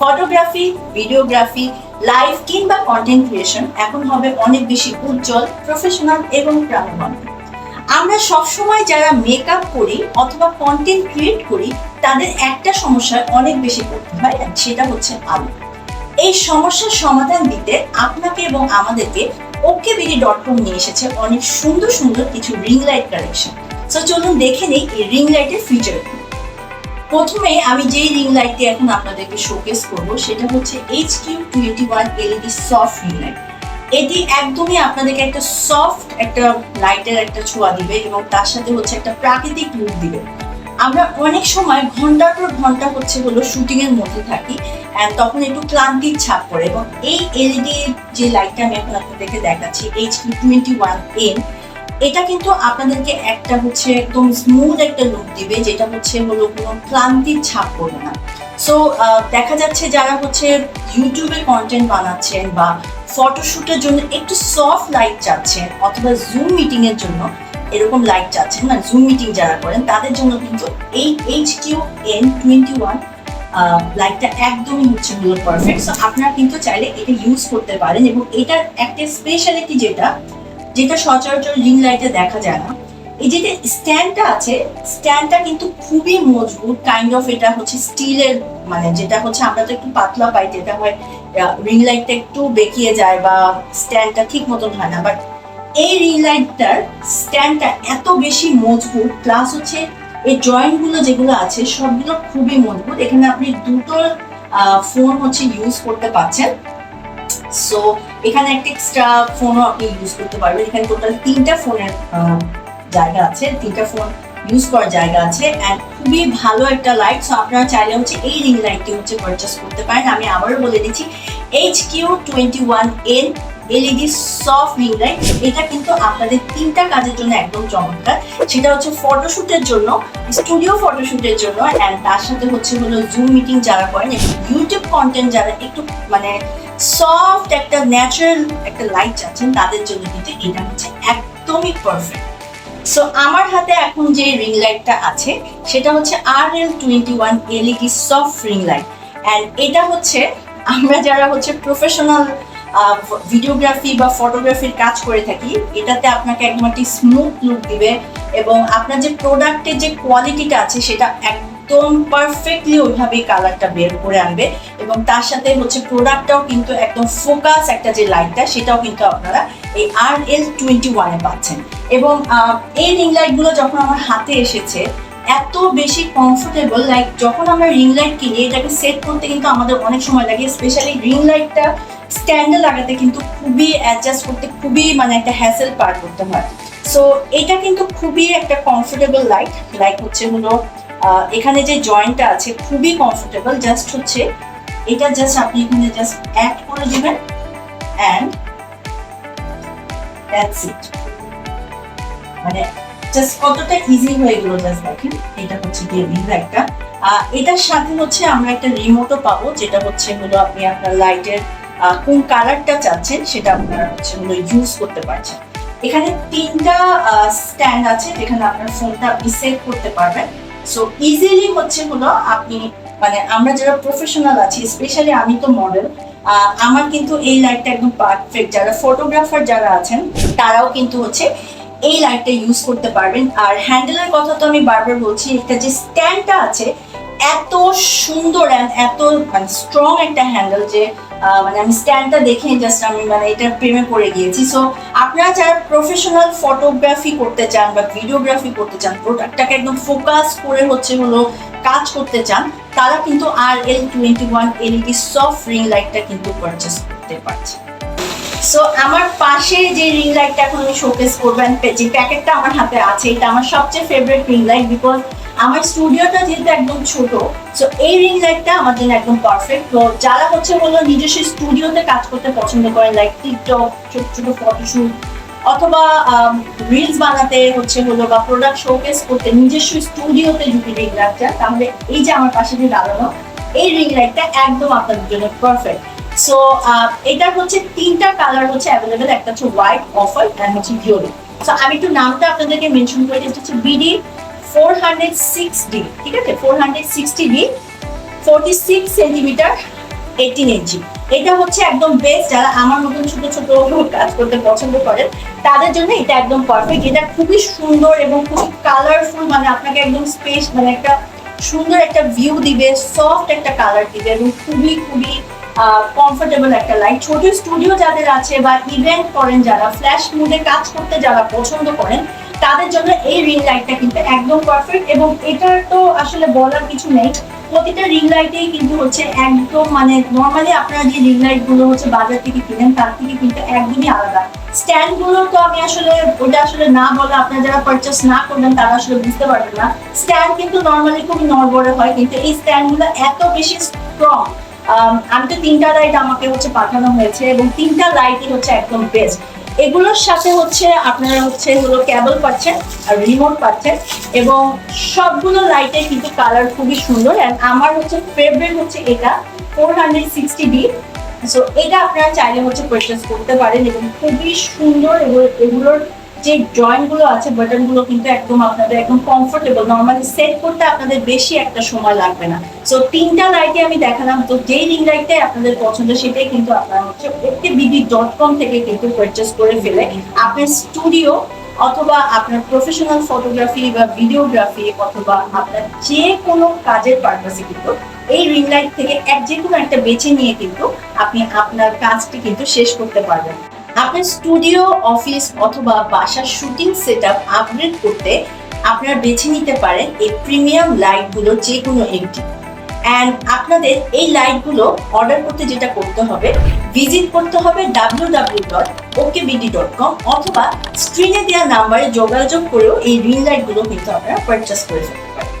Photography videography live কিংবা content creation এখন হবে অনেক বেশি উজ্জ্বল প্রফেশনাল এবং প্রাণবন্ত। আমরা সবসময় যারা মেকআপ করি অথবা কন্টেন্ট ক্রিয়েট করি, তাদের একটা সমস্যায় অনেক বেশি পড়তে হয় সেটা হচ্ছে আলো। এই সমস্যার সমাধান দিতে আপনাকে এবং আমাদেরকে ওকে বিডি ডট কম নিয়ে এসেছে অনেক সুন্দর সুন্দর কিছু রিং লাইট কালেকশন সো চলুন দেখে নেই এই রিং লাইটের ফিচার প্রথমে আমি যেই রিং লাইটটি এখন আপনাদেরকে শোকেস করব, সেটা হচ্ছে H Q twenty one LED soft ring light এটি একদমই আপনাদেরকে একটা সফট একটা লাইটের একটা ছোঁয়া দিবে এবং তার সাথে হচ্ছে একটা প্রাকৃতিক লুক দিবে। আমরা অনেক সময় ঘণ্টার পর ঘণ্টা হচ্ছে হলো শুটিং এর মধ্যে থাকি তখন একটু ক্লান্তির ছাপ পড়ে এবং এই এলইডি যে লাইটটা আমি এখন আপনাদেরকে দেখাচ্ছি এইচ টোয়েন্টি ওয়ান এন এটা কিন্তু আপনাদেরকে একটা হচ্ছে একদম স্মুথ একটা লুক দিবে, যেটা হচ্ছে হলো কোনো ক্লান্তির ছাপ পড়বে না। সো দেখা যাচ্ছে যারা হচ্ছে ইউটিউবে কন্টেন্ট বানাচ্ছেন বা ফটোশুটের জন্য একটু সফট লাইট চাচ্ছেন অথবা জুম মিটিংয়ের জন্য এরকম লাইট চাচ্ছেন মানে জুম মিটিং যারা করেন, তাদের জন্য কিন্তু এই H Q N twenty one লাইটটা একদমই হচ্ছে হলো পারফেক্ট সো আপনারা কিন্তু চাইলে এটা ইউজ করতে পারেন এবং এটার একটা স্পেশালিটি যেটা যেটা সচরাচর রিং লাইটে দেখা যায় না। এই যেটা স্ট্যান্ডটা আছে স্ট্যান্ডটা কিন্তু খুবই মজবুত কাইন্ড অফ এটা হচ্ছে স্টিলের মানে যেটা হচ্ছে আমরা তো একটু পাতলা পাই, যেটা হয় রিং লাইটটা একটু বেঁকিয়ে যায় বা স্ট্যান্ডটা ঠিক মতন হয় না। বাট এই রিং লাইটটার স্ট্যান্ডটা এত বেশি মজবুত প্লাস হচ্ছে এই জয়েন্টগুলো যেগুলো আছে, সবগুলো খুবই মজবুত। এখানে আপনি দুটো ফোন হচ্ছে ইউজ করতে পারছেন সো এখানে একটা এক্সট্রা ফোনও আপনি ইউজ করতে পারবেন। এখানে টোটাল তিনটা ফোনের জায়গা আছে। তিনটা ফোন ইউজ করার জায়গা আছে। অ্যান্ড খুবই ভালো একটা লাইট সো আপনারা চাইলে হচ্ছে এই রিং লাইটটি হচ্ছে পারচেস করতে পারেন। আমি আবারও বলে দিচ্ছি H Q twenty one N LED soft ring light এটা কিন্তু আপনাদের তিনটা কাজের জন্য একদম চমৎকার। সেটা হচ্ছে ফটোশুটের জন্য স্টুডিও ফটোশুটের জন্য। অ্যান্ড তার সাথে হচ্ছে হলো জুম মিটিং যারা করেন ইউটিউব কন্টেন্ট যারা একটু মানে সফট একটা ন্যাচারাল একটা লাইট চাচ্ছেন, তাদের জন্য কিন্তু এটা হচ্ছে একদমই পারফেক্ট সো আমার হাতে এখন যে রিং লাইটটা আছে, সেটা হচ্ছে R L twenty one LED soft ring light and এটা হচ্ছে, আমরা যারা হচ্ছে প্রফেশনাল ভিডিওগ্রাফি বা ফটোগ্রাফির কাজ করে থাকি, এটাতে আপনাকে একদম একটি স্মুথ লুক দিবে এবং আপনার যে প্রোডাক্টের যে কোয়ালিটিটা আছে, সেটা একদম পারফেক্টলি ওইভাবেই কালারটা বের করে আনবে এবং তার সাথে হচ্ছে প্রোডাক্টটাও কিন্তু একদম ফোকাস একটা যে লাইটটা সেটাও কিন্তু আপনারা এই আর এল টোয়েন্টি ওয়ানে পাচ্ছেন। এবং এই রিং লাইটগুলো যখন আমার হাতে এসেছে, এত বেশি কমফোর্টেবল লাইক যখন আমরা রিং লাইট কিনি, এটাকে সেট করতে কিন্তু আমাদের অনেক সময় লাগে স্পেশালি রিং লাইটটা স্ট্যান্ডে লাগাতে কিন্তু খুবই অ্যাডজাস্ট করতে খুবই মানে একটা হ্যাসেল পার করতে হয়। সো এটা কিন্তু খুবই একটা কমফোর্টেবল লাইট লাইক হচ্ছে হলো এখানে যে জয়েন্টটা আছে, খুবই কমফোর্টেবল জাস্ট হচ্ছে এটা জাস্ট আপনি এখানে জাস্ট অ্যাড করে দেবেন অ্যান্ড দ্যাটস ইট মানে জাস্ট কতটা ইজি হয়ে গেল জাস্ট দেখেন, এটা হচ্ছে গিয়ে একটা। এটার সাথে হচ্ছে আমরা একটা রিমোটও পাবো, যেটা হচ্ছে হলো আপনি আপনার লাইটের কোন কালারটা চাচ্ছেন, সেটা আপনারা হচ্ছে হলো ইউজ করতে পারছেন। এখানে তিনটা স্ট্যান্ড আছে, যেখানে আপনার ফোনটা আপনি সেট করতে পারবেন। সো ইজিলি হচ্ছে হলো আপনি মানে আমরা যারা প্রফেশনাল আছি স্পেশালি আমি তো মডেল আমার কিন্তু এই লাইটটা একদম পারফেক্ট যারা ফটোগ্রাফার যারা আছেন, তারাও কিন্তু হচ্ছে এই লাইটটা ইউজ করতে পারবেন। আর হ্যান্ডেলের কথা তো আমি বারবার বলছি, একটা যে স্ট্যান্ডটা আছে এত সুন্দর এত মানে স্ট্রং একটা হ্যান্ডেল যে মানে আমি স্ট্যান্ডটা দেখে জাস্ট আমি মানে এটা প্রেমে পড়ে গিয়েছি। সো আপনারা যারা প্রফেশনাল ফটোগ্রাফি করতে চান বা ভিডিওগ্রাফি করতে চান প্রোডাক্টটাকে একদম ফোকাস করে হচ্ছে হলো কাজ করতে চান, তারা কিন্তু R L twenty one LED soft ring লাইটটা কিন্তু পারচেস করতে পারছে। সো আমার পাশে যে রিং লাইটটা এখন আমি শোকেস করবেন যে প্যাকেটটা আমার হাতে আছে, এটা আমার সবচেয়ে ফেভারিট রিং লাইট বিকজ আমার স্টুডিওটা যেহেতু একদম ছোট সো এই রিং লাইটটা আমার জন্য একদম পারফেক্ট তো যারা হচ্ছে হলো নিজস্ব স্টুডিওতে কাজ করতে পছন্দ করেন লাইক টিকটক ছোট ছোট ফটোশুট অথবা রিলস বানাতে হচ্ছে হলো বা প্রোডাক্ট শোকেস করতে নিজস্ব স্টুডিওতে যদি রিং লাইট চান তাহলে এই যে আমার পাশে যে দাঁড়ানো, এই রিং লাইটটা একদম আপনাদের জন্য পারফেক্ট সো এটার হচ্ছে তিনটা কালার হচ্ছে অ্যাভেলেবেল একটা হচ্ছে হোয়াইট অফ হোয়াইট অ্যান্ড হচ্ছে সো আমি একটু নামটা আপনাদেরকে মেনশন করে হচ্ছে BD four hundred six D ঠিক আছে? Four hundred sixty D forty six centimetre eighteen inch এটা হচ্ছে একদম বেস্ট যারা আমার মতন ছোট ছোট কাজ করতে পছন্দ করেন, তাদের জন্য এটা একদম পারফেক্ট এটা খুবই সুন্দর এবং খুবই কালারফুল মানে আপনাকে একদম স্পেস মানে একটা সুন্দর একটা ভিউ দিবে সফট একটা কালার দিবে এবং খুবই খুবই কমফোর্টেবল একটা লাইট ছোট স্টুডিও যাদের আছে বা ইভেন্ট করেন যারা ফ্ল্যাশ মুডে কাজ করতে যারা পছন্দ করেন, তাদের জন্য এই রিং লাইটটা কিন্তু একদম পারফেক্ট এবং এটার তো আসলে বলার কিছু নেই। প্রতিটা রিং লাইটেই কিন্তু হচ্ছে একদম মানে নর্মালি আপনারা যে রিং লাইটগুলো হচ্ছে বাজার থেকে কিনেন, তার থেকে কিন্তু একদমই আলাদা। স্ট্যান্ডগুলো তো আমি আসলে ওটা আসলে না বলে, আপনারা যারা পারচেস না করবেন, তারা আসলে বুঝতে পারবেন না। স্ট্যান্ড কিন্তু নর্মালি খুবই নড়বড়ে হয়, কিন্তু এই স্ট্যান্ডগুলো এত বেশি স্ট্রং আমি তো তিনটা লাইট আমাকে হচ্ছে পাঠানো হয়েছে এবং তিনটা লাইটই হচ্ছে একদম বেস্ট এগুলোর সাথে হচ্ছে আপনারা হচ্ছে হলো কেবল পাচ্ছেন আর রিমোট পাচ্ছেন এবং সবগুলো লাইটের কিন্তু কালার খুবই সুন্দর অ্যান্ড আমার হচ্ছে ফেভারিট হচ্ছে এটা ফোর হান্ড্রেড সিক্সটি সো এটা আপনারা চাইলে হচ্ছে পারচেস করতে পারেন এবং খুবই সুন্দর এবং এগুলোর যে জয়েন্টগুলো আছে বাটনগুলো কিন্তু একদম আপনাদের একদম কমফোর্টেবল নর্মালি সেট করতে আপনাদের বেশি একটা সময় লাগবে না। সো তিনটা লাইটে আমি দেখালাম, তো যেই রিং লাইটটাই আপনাদের পছন্দ, সেটাই কিন্তু আপনারা হচ্ছে ওকে বিডি ডট কম থেকে কিন্তু পারচেস করে ফেলে। আপনার স্টুডিও অথবা আপনার প্রফেশনাল ফটোগ্রাফি বা ভিডিওগ্রাফি অথবা আপনার যে কোনো কাজের পারপাসে কিন্তু এই রিং লাইট থেকে এক যে কোনো একটা বেছে নিয়ে কিন্তু আপনি আপনার কাজটি কিন্তু শেষ করতে পারবেন। আপনার স্টুডিও অফিস অথবা বাসার শুটিং সেট আপ আপগ্রেড করতে আপনারা বেছে নিতে পারেন এই প্রিমিয়াম লাইটগুলো যে কোনো একটি। অ্যান্ড আপনাদের এই লাইটগুলো অর্ডার করতে যেটা করতে হবে ভিজিট করতে হবে W W dot OK BD dot com অথবা স্ক্রিনে দেওয়া নাম্বারে যোগাযোগ করেও এই রিং লাইটগুলো কিন্তু আপনারা পারচেস করে ফেলতে পারেন।